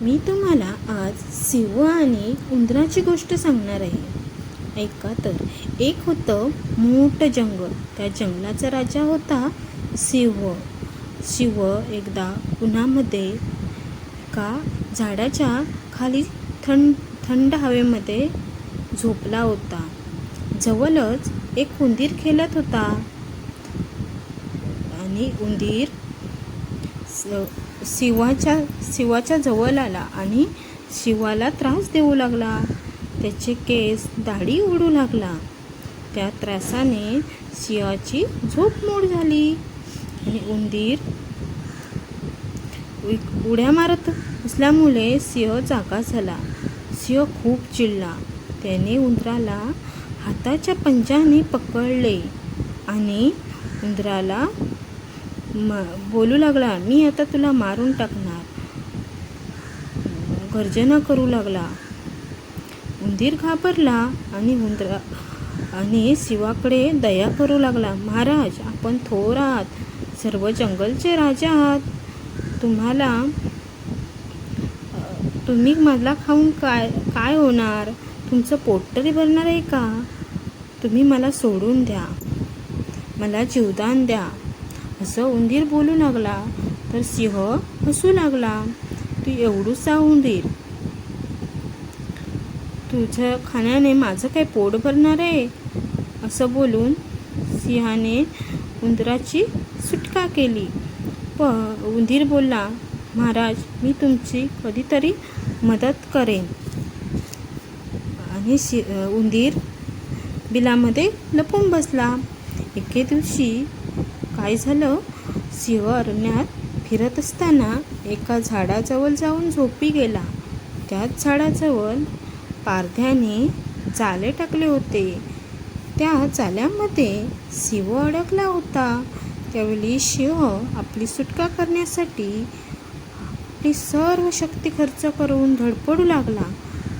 मी तुम्हाला आज सिंह आणि उंदराची गोष्ट सांगणार आहे. ऐका तर एक होतं मोठं जंगल. त्या जंगलाचा राजा होता सिंह. शिव एकदा उन्हामध्ये एका झाडाच्या खाली थंड थंड हवेमध्ये झोपला होता. जवळच एक उंदीर खेळत होता. आणि उंदीर शिवाच्या शिवाच्या जवळ आला आणि शिवाला त्रास देऊ लागला. त्याचे केस दाढी उडू लागला. त्या त्रासाने सिंहाची झोप मोड झाली आणि उंदीर उड्या मारत असल्यामुळे सिंह जागा झाला. सिंह खूप चिडला. त्याने उंदराला हाताच्या पंजाने पकडले आणि उंदराला म बोलू लागला मी आता तुला मारून टाकणार. गर्जना करू लागला. उंदीर घाबरला आणि उंदरा आणि शिवाकडे दया करू लागला. महाराज आपण थोर आहात. सर्व जंगलचे राजा आहात. तुम्हाला तुम्ही मला खाऊन काय काय होणार? तुमचं पोट तरी भरणार आहे का? तुम्ही मला सोडून द्या. मला जीवदान द्या. असं उंदीर बोलू लागला. तर सिंह हसू लागला. तू एवढूसा उंदीर तुझं खाण्याने माझं काय पोट भरणार आहे? असं बोलून सिंहाने उंदराची सुटका केली. प उंदीर बोलला महाराज मी तुमची कधीतरी मदत करेन. आणि शि उंदीर बिलामध्ये लपून बसला. एके दिवशी काय झालं? सिंह अरण्यात फिरत असताना एका झाडाजवळ जाऊन झोपी गेला. त्याच झाडाजवळ पारध्याने चाले टाकले होते. त्या चाल्यामध्ये शिव अडकला होता. त्यावेळी शिव आपली सुटका करण्यासाठी आपली सर्व शक्ती खर्च करून धडपडू लागला.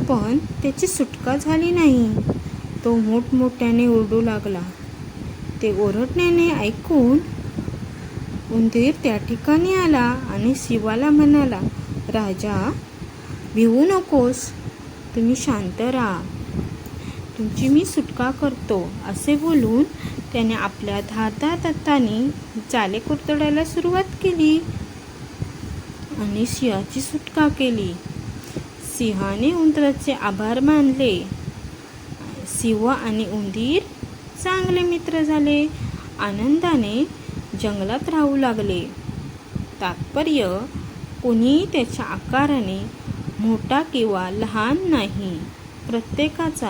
पण त्याची सुटका झाली नाही. तो मोठमोठ्याने ओरडू लागला. ते ओरडण्याने ऐकून उंदीर त्या ठिकाणी आला आणि शिवाला म्हणाला राजा भिवू नकोस. तुम्ही शांत राहा. तुमची मी सुटका करतो असे बोलून त्याने आपल्या धारदार दत्ताने चाले कुरतडायला सुरुवात केली आणि सिंहाची सुटका केली. सिंहाने उंदराचे आभार मानले. सिंह आणि उंदीर चांगले मित्र झाले. आनंदाने जंगलात राहू लागले. तात्पर्य कोणीही त्याच्या आकाराने मोठा किंवा लहान नाही. प्रत्येकाचा